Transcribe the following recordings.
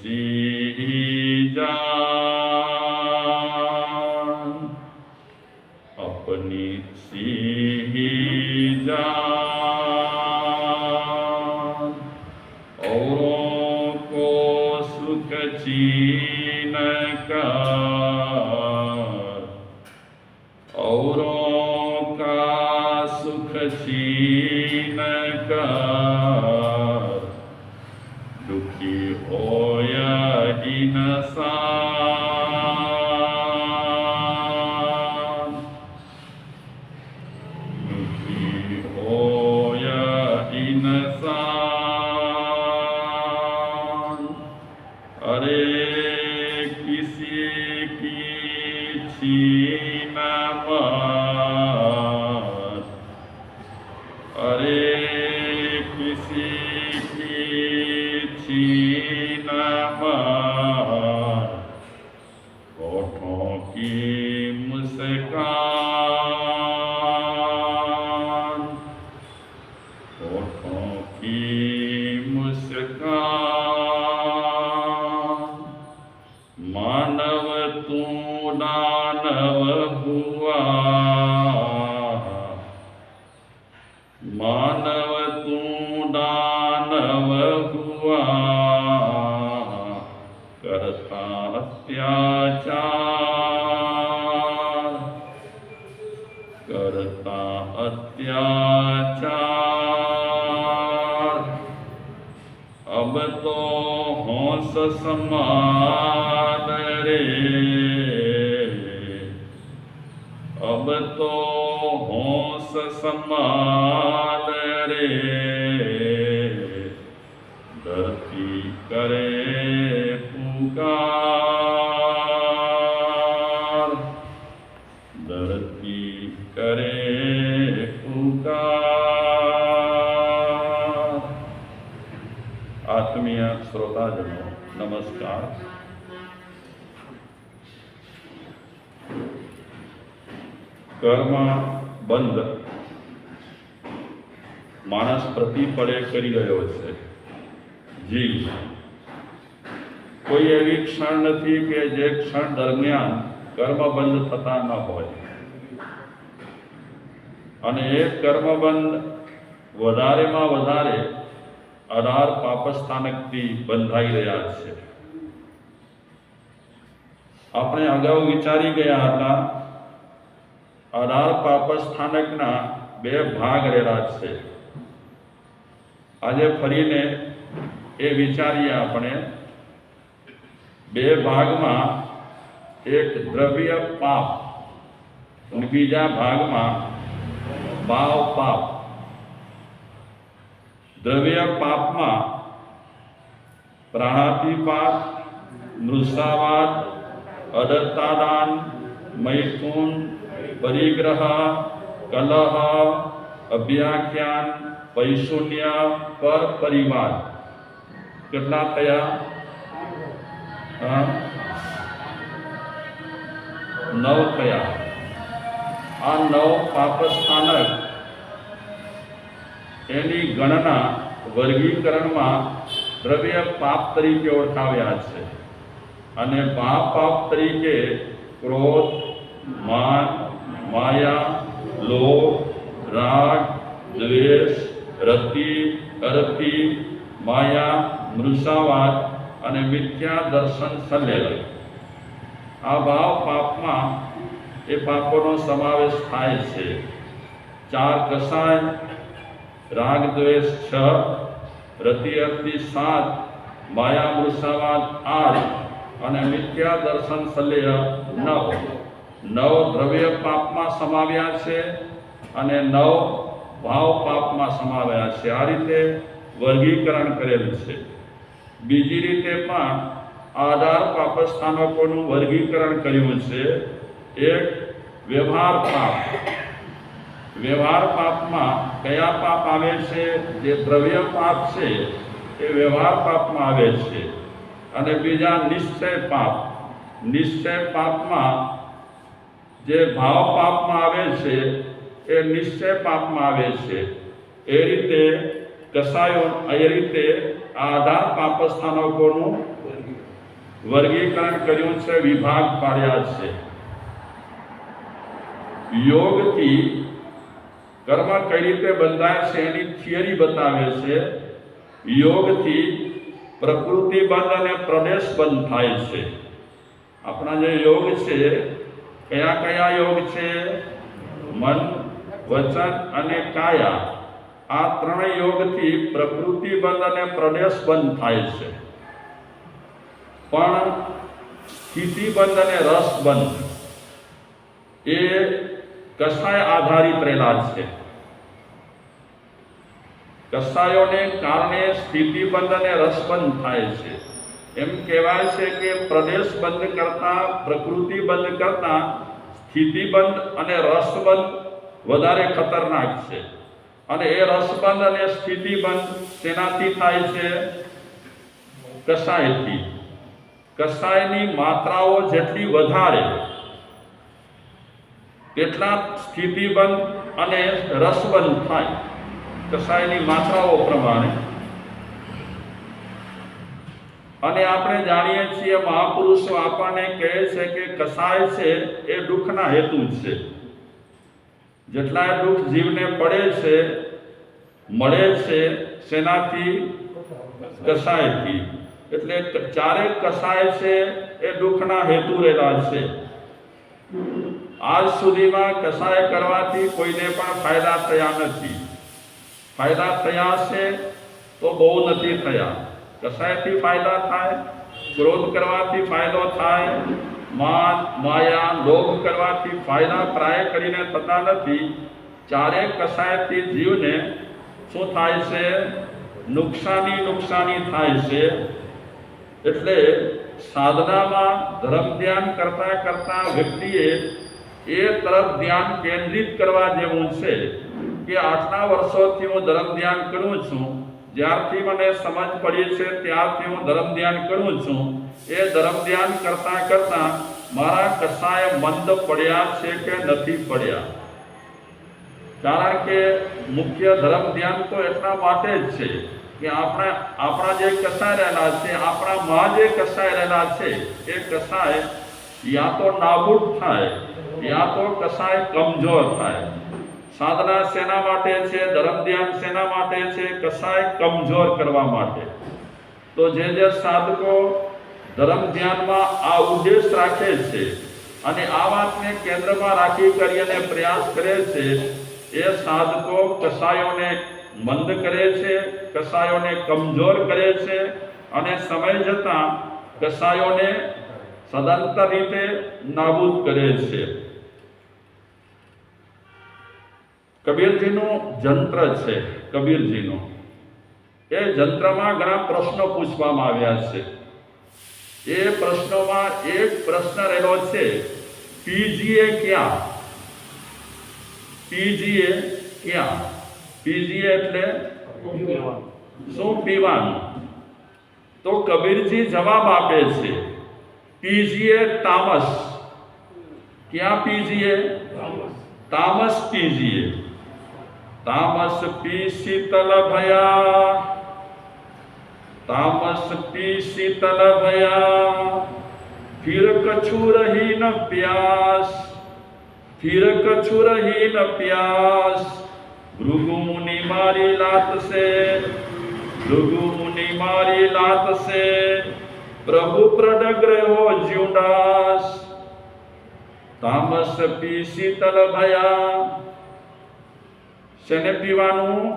see Sina Amen. કરતા અત્યાચાર અબ તો હોશ સમાન રે અબ તો હોશ સમાન રે શ્રોતાજનો નમસ્કાર કર્મ બંધ માણસ પ્રતિપળે કરી રહ્યો છે જીવ કોઈ એવી ક્ષણ નથી કે જે ક્ષણ દરમિયાન કર્મ બંધ થતા ન હોય અને એ કર્મબંધ વધારેમાં વધારે અઢાર પાપસ્થાનકથી બંધાઈ રહ્યા છે. આપણે અગાઉ વિચારી ગયા હતા, અઢાર પાપસ્થાનકના બે ભાગ રહેલા છે. આજે ફરીને એ વિચારીએ આપણે, બે ભાગમાં એક દ્રવ્ય પાપ બીજા ભાગમાં ભાવ પાપ. દ્રવ્ય પાપમાં પ્રાણાતિપાત નૃષાવાદ અદત્તાદાન, મૈથુન, પરિગ્રહ, કલહ, અભ્યાખ્યાન, પૈશુન્ય, પર પરિવાર. કેટલા થયા? હા? નવ થયા. આ નવ પાપસ્થાનક એની ગણના વર્ગીકરણમાં દ્રવ્ય પાપ તરીકે ઓળખાવ્યા છે. અને મહાપાપ તરીકે ક્રોધ, માન, માયા, લોભ, રાગ, દ્વેષ, રતિ, અરતિ, માયા, મૃષાવાદ અને મિથ્યા દર્શન સંલેલ આ ભાવ પાપમાં એ પાપોનો સમાવેશ થાય છે. ચાર કસાય રાગ દ્વેષ છ રતિ અરતિ સાત માયા મૃષાવાદ આઠ અને મિથ્યા દર્શન સલેહ નવ. નવ દ્રવ્ય પાપમાં સમાવ્યા છે અને નવ ભાવ પાપમાં સમાવ્યા છે. આ રીતે વર્ગીકરણ કરેલ છે. બીજી રીતે પણ આધાર પાપસ્થાનકોનું વર્ગીકરણ કર્યું છે. એક વ્યવહાર પાપ. વ્યવહાર પાપમાં કયા પાપ આવે છે? જે દ્રવ્ય પાપ છે, એ વ્યવહાર પાપમાં આવે છે. અને બીજા નિશ્ચય પાપ. નિશ્ચય પાપમાં જે ભાવ પાપમાં આવે છે, એ નિશ્ચય પાપમાં આવે છે. એ રીતે કસાયો, એ રીતે આધાર પાપસ્થાનકોનું વર્ગીકરણ કર્યું છે, વિભાગ પાડ્યા છે. યોગથી કર્મ કઈ રીતે બંધાય છે એની થિયરી બતાવે છે? યોગથી પ્રકૃતિ બંધ અને પ્રદેશ બંધ થાય છે. આપણા જે યોગ છે, કયા કયા યોગ છે? મન, વચન અને કાયા. આ ત્રણ યોગથી પ્રકૃતિ બંધ અને પ્રદેશ બંધ થાય છે. પણ સ્થિતિ બંધ અને રસ બંધ. એ કસાય આધારિત રહેલા છે. કસાયોને કારણે સ્થિતિબંધ અને રસબંધ થાય છે. એમ કહેવાય છે કે પ્રદેશ બંધ કરતા, પ્રકૃતિ બંધ કરતા સ્થિતિબંધ અને રસબંધ વધારે ખતરનાક છે. અને એ રસબંધ અને સ્થિતિબંધ તેનાથી થાય છે? કસાયથી. કસાયની માત્રાઓ જેટલી વધારે તેટલા સ્થિતિબંધ અને રસબંધ થાય. કસાયની માત્રાઓ પ્રમાણે. અને આપણે જાણીએ છીએ મહાપુરુષો આપણને કહે છે કે કસાય છે એ દુઃખના હેતુ જ છે. જેટલા દુઃખ જીવને પડે છે, મળે છે, શેનાથી? કસાયથી. એટલે ચારે કસાય છે એ દુઃખના હેતુ રહેલા છે. આજ સુધીમાં કસાય કરવાથી કોઈને પણ ફાયદા થયા નથી. ફાયદા થયા છે તો બહુ નથી થયા. કસાયથી ફાયદા થાય, ક્રોધ કરવાથી ફાયદો થાય, માન, માયા, લોભ કરવાથી ફાયદા પ્રાય કરીને થતા નથી. ચારે કસાયથી જીવને શું થાય છે? નુકસાની નુકસાની થાય છે. એટલે સાધનામાં ધર્મ ધ્યાન કરતા કરતા વ્યક્તિએ એ તરફ ધ્યાન કેન્દ્રિત કરવા જેવું છે કે આટલા વર્ષોથી હું ધર્મ ધ્યાન કરું છું, જ્યારથી મને સમજ પડી છે ત્યારથી હું ધર્મ ધ્યાન કરું છું, એ ધર્મ ધ્યાન કરતા કરતા મારા કસાય મંદ પડ્યા છે કે નથી પડ્યા? કારણ કે મુખ્ય ધર્મ ધ્યાન તો એટલા માટે જ છે. કે આપણે આપણા જે કસાય રહેલા છે આપણામાં જે કસાય રહેલા છે, એ કસાય યા તો નાબૂદ થાય, યા તો કસાય કમજોર થાય. સાધના શેના માટે છે ધર્મ ધ્યાન શેના માટે છે કસાય કમજોર કરવા માટે. તો જે જે સાધકો ધર્મ ધ્યાનમાં આ ઉદ્દેશ રાખે છે અને આ વાતને કેન્દ્રમાં રાખી કરીને પ્રયાસ કરે છે, એ સાધકો કસાયોને મંદ કરે છે, કસાયોને કમજોર કરે છે અને સમય જતાં કસાયોને સદંતર રીતે નાબૂદ કરે છે. કબીરજીનું જંત્ર છે, કબીરજીનું. એ જંત્રમાં ઘણા પ્રશ્નો પૂછવામાં આવ્યા છે. એ પ્રશ્નોમાં એક પ્રશ્ન રહેલો છે, પીજીએ ક્યાં? પીજીએ ક્યાં? પીજીએ એટલે શું પીવાનું તો કબીરજી જવાબ આપે છે પીજીએ તામસ ક્યાં પીજીએ તામસ પીજીએ તામસ પી શીતલ ભયા તામસ પી શીતલ ભયા फिर कछु रही न प्यास फिर कछु रही न प्यास ભૃગુ મુનિ મારી લાત છે ભૃગુ મુનિ મારી લાત છે પ્રભુ પ્રડગ્રહો જ્યુંડાસ. તામસ પી શીતલ ભયા. શેને પીવાનું?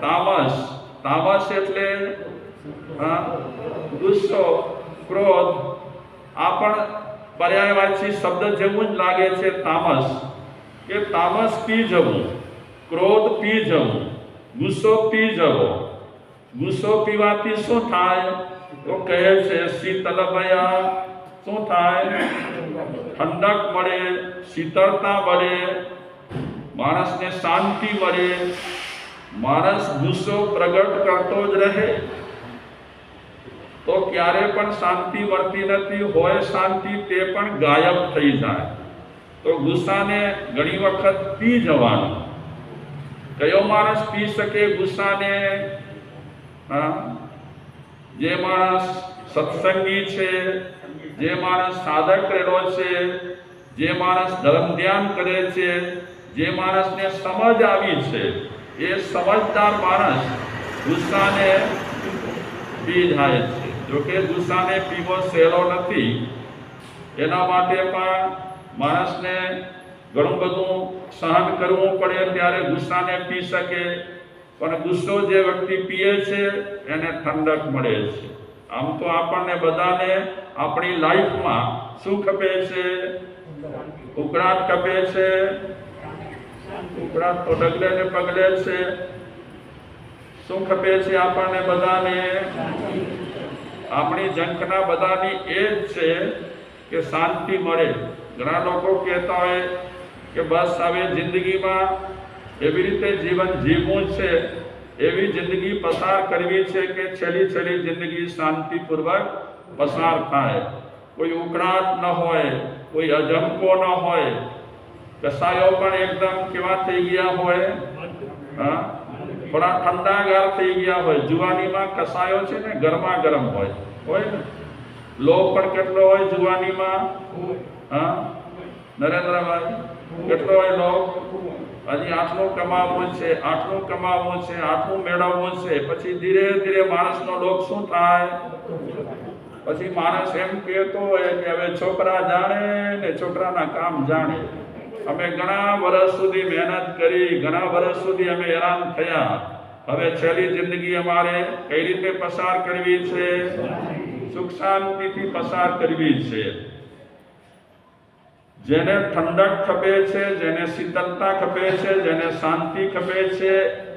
તામસ. તામસ એટલે ગુસ્સો, ક્રોધ. આ પણ પર્યાયવાચી શબ્દ જેવું જ લાગે છે તામસ. કે તામસ પી જવું. ક્રોધ પી જવું ગુસ્સો પી જવો ગુસ્સો પીવાથી શું થાય તો કહે છે શીતલ ભયા શું થાય ઠંડક મળે શીતળતા મળે માણસને શાંતિ મળે માણસ ગુસ્સો પ્રગટ કરતો જ રહે તો ક્યારે પણ શાંતિ મળતી નથી હોય શાંતિ તે પણ ગાયબ થઈ જાય તો ગુસ્સાને ઘણી વખત પી જવાનું કયો માણસ પી શકે ગુસ્સાને? જે માણસ સત્સંગી છે, જે માણસ સાધક રહેલો છે, જે માણસ ધર્મ ધ્યાન કરે છે, જે માણસને સમજ આવી છે, એ સમજદાર માણસ ગુસ્સાને પી જાય છે. જોકે ગુસ્સાને પીવો સહેલો નથી. એના માટે પણ માણસને ઘણું બધું સહન કરવું પડે ત્યારે ગુસ્સાને પી શકે. પણ ગુસ્સો જે વ્યક્તિ પીએ છે, એને ઠંડક મળે છે. આમ તો આપણને બધાને આપણી લાઈફમાં શું ખપે છે. ઉકળાટ ખપે છે. ઉકળાટ તો ડગલે ને પગલે છે. શું ખપે છે આપણને બધાને. આપણી ઝંખના બધાની એ જ છે કે શાંતિ મળે. ઘણા લોકો કહેતા હોય કે બસ હવે જિંદગીમાં એવી રીતે જીવન જીવવું છે, એવી જિંદગી પસાર કરવી છે કે છેલ્લી છેલ્લી જિંદગી શાંતિપૂર્વક પસાર થાય. કોઈ ઉકળાટ ન હોય, કોઈ અજંકો ન હોય. કસાયો પણ એકદમ કેવા થઈ ગયા હોય, હા? થોડા ઠંડાગાર થઈ ગયા હોય. જુવાનીમાં કસાયો છે ને ગરમા ગરમ હોય. હોય ને? લોભ પણ કેટલો હોય જુવાનીમાં? હા? નરેન્દ્રભાઈ? કેટલો લોભ હજી આટલું કમાવવું છે આટલું કમાવવું છે આટલું મેળવવું છે. પછી ધીરે ધીરે માણસનો લોક શું થાય? પછી માણસ એમ કહેતો હોય કે હવે છોકરા જાણે ને છોકરાના કામ જાણે. અમે ઘણા વર્ષ સુધી મહેનત કરી, ઘણા વર્ષ સુધી અમે હેરાન થયા. હવે છેલ્લી જિંદગી અમારે કઈ રીતે પસાર કરવી છે? સુખ શાંતિથી પસાર કરવી છે. જેને ઠંડક ખપે છે, જેને શીતળતા ખપે છે, જેને શાંતિ ખપે છે,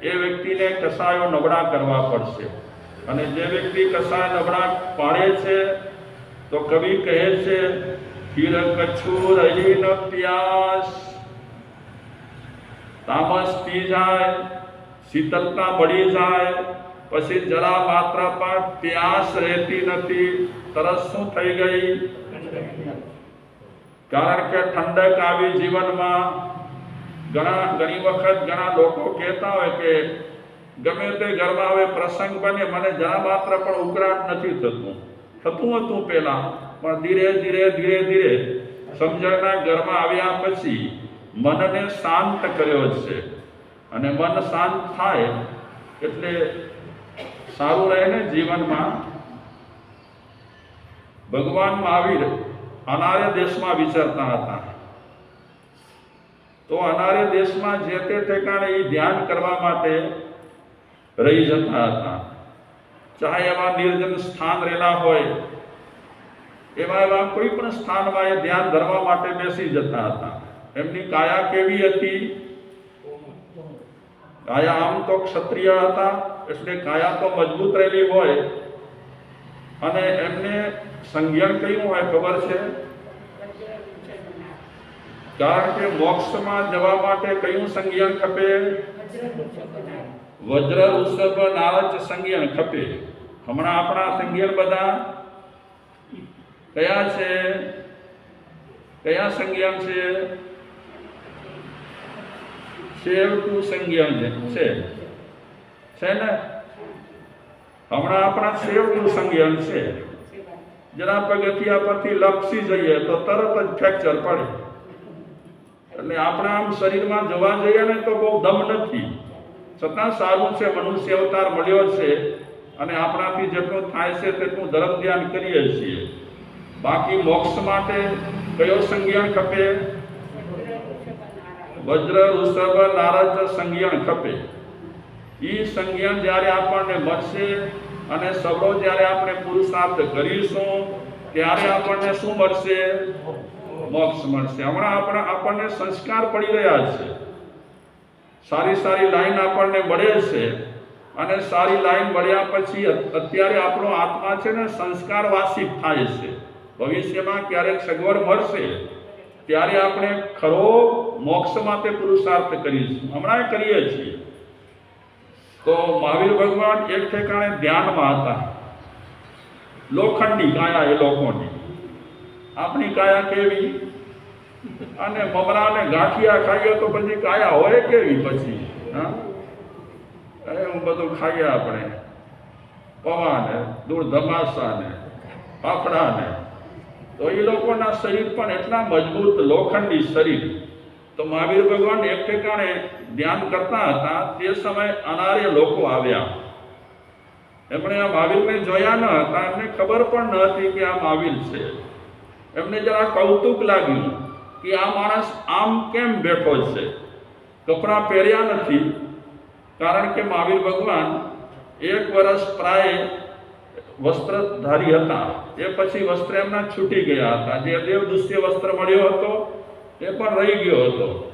એ વ્યક્તિને કસાયો નબળા કરવા પડશે. અને જે વ્યક્તિ કસાય નબળા પાડે છે, તો કવિ કહે છે, ફિર કछु રહી ન પ્યાસ. તામસ પી જાય શીતળતા બળી જાય, પછી જરા માત્ર પણ પ્યાસ રહેતી નથી, તરસ શું થઈ ગઈ? કારણ કે ઠંડક આવી જીવનમાં ઘણા ઘણી વખત ઘણા લોકો કહેતા હોય કે ગમે તે ઘરમાં હવે પ્રસંગ બને, મને જરા માત્ર પણ ઉકળાટ નથી થતું. થતું હતું પહેલા, પણ ધીરે ધીરે ધીરે ધીરે સમજણના ઘરમાં આવ્યા પછી મનને શાંત કર્યો છે. અને મન શાંત થાય એટલે સારું રહે ને જીવનમાં. ભગવાન મહાવીર અનાર્ય દેશમાં વિચરતા હતા. તો અનાર્ય દેશમાં જે તે ઠેકાણે એ ધ્યાન કરવા માટે રહી જતા હતા. ચાહે એવા નિર્જન સ્થાન રહેલા હોય, એવા એવા કોઈ પણ સ્થાનમાં એ ધ્યાન ધરવા માટે બેસી જતા હતા. એમની કાયા કેવી હતી? કાયા આમ તો ક્ષત્રિય હતા, એટલે કાયા તો મજબૂત રહેલી હોય. અને એમને સંજ્ઞાન કયું હોય ખબર છે? કારણ કે મોક્ષમાં જવા માટે કયું સંજ્ઞાન ખપે? વજ્ર વૃષભ નારચ સંજ્ઞાન ખપે. હમણાં આપણા સંજ્ઞાન બધા કયા છે? કયા સંજ્ઞાન છે? સેવ ટુ સંજ્ઞાન છે. છે. ને? હમણાં આપણા સેવ ટુ સંજ્ઞાન છે. જરા પગથિયા પરથી લપસી જઈએ તો તરત જ ફ્રેક્ચર પડે. એટલે આપણા આમ શરીરમાં જવા જઈએ ને તો બહુ દમ નથી. છતાં સારું છે, મનુષ્ય અવતાર મળ્યો છે અને આપણાથી જેટલું થાય છે તેટલું ધર્મ ધ્યાન કરીએ છીએ. બાકી મોક્ષ માટે કયો સંજ્ઞાન ખપે? વજ્ર વૃષભ નારદ સંજ્ઞાન ખપે. એ સંજ્ઞાન જ્યારે આપણને મળશે અને સબળો જ્યારે આપણે પુરુષાર્થ કરીશું, ત્યારે આપણને શું મળશે? મોક્ષ મળશે. હમણાં આપણે આપણને સંસ્કાર પડી રહ્યા છે. સારી સારી લાઈન આપણને મળે છે અને સારી લાઈન મળ્યા પછી અત્યારે આપણો આત્મા છે ને સંસ્કાર વાસિત થાય છે. ભવિષ્યમાં ક્યારેક સગવડ મળશે, ત્યારે આપણે ખરો મોક્ષ માટે પુરુષાર્થ કરીશું. હમણાં કરીએ છીએ. તો મહાવીર ભગવાન એક ઠેકાણે ધ્યાનમાં હતા. લોખંડી કાયા એ લોકોની. આપણી કાયા કેવી? અને મમરાને ગાંઠિયા ખાઈએ તો પછી કાયા હોય કેવી પછી? હા? હું બધું ખાઈએ આપણે. પવાને દૂર ધમાસાને ફાફડાને. તો એ લોકોના શરીર પણ એટલા મજબૂત લોખંડી શરીર. તો મહાવીર ભગવાન એક ઠેકાણે ધ્યાન કરતા હતા તે સમયે અનાર્ય લોકો આવ્યા. એમણે આ મહાવીરને જોયા ન હતા, એમને ખબર પણ ન હતી કે આ મહાવીર છે. એમને જરા કૌતુક લાગ્યું કે આ માણસ આમ કેમ બેઠો છે? કપડાં પહેર્યા નથી, કારણ કે મહાવીર ભગવાન એક વર્ષ પ્રાય વસ્ત્રધારી હતા. એ પછી વસ્ત્ર એમના છૂટી ગયા હતા. જે દેવ દુષ્ય વસ્ત્ર મળ્યો હતો, એ પણ રહી ગયો હતો.